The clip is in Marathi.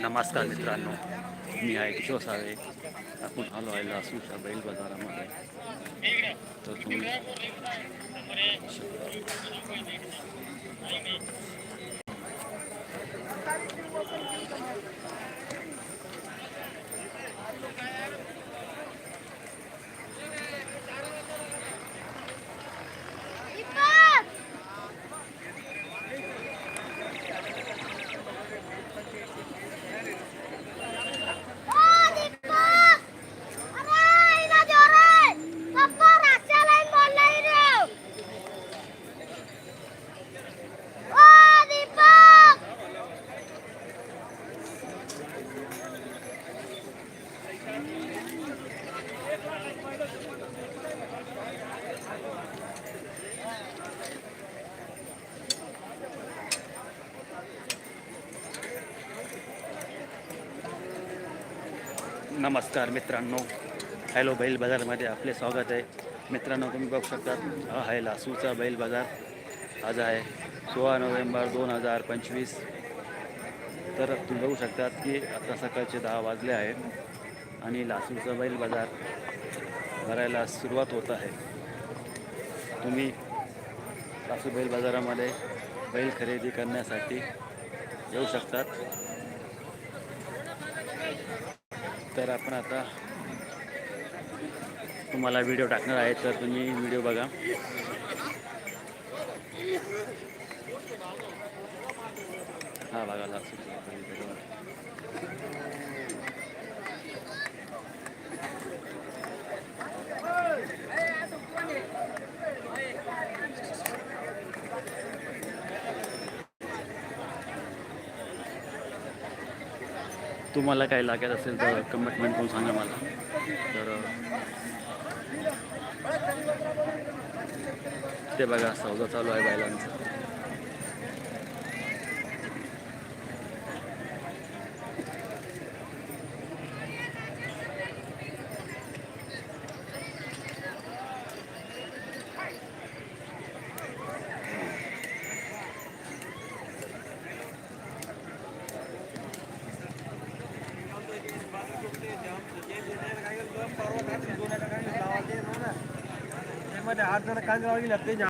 नमस्कार मित्रांनो मी आहे किशोर साळे आपण आलो आहे लासूच्या बैल बाजारामध्ये. तर तुम्ही नमस्कार मित्रांनो. हॅलो बैल बाजारमध्ये आपले स्वागत आहे. मित्रांनो तुम्ही बघू शकता हा आहे लासूचा बैल बाजार. आज आहे सोळा नोव्हेंबर दोन हजार पंचवीस. तर तुम्ही बघू शकतात की आता सकाळचे दहा वाजले आहेत आणि लासूचा बैल बाजार भरायला सुरुवात होत आहे. तुम्ही कासू बैल बाजारामध्ये बैल खरेदी करण्यासाठी येऊ शकतात. तर आपण आता तुम्हाला व्हिडिओ टाकणार आहे तर तुम्ही व्हिडिओ बघा. हा बघा तुम्हाला काय लागत असेल तर कमेंटमेंट करून सांगा मला. तर ते बघा सौदा चालू आहे बायलांचं. हात जरा कांदे गेले ते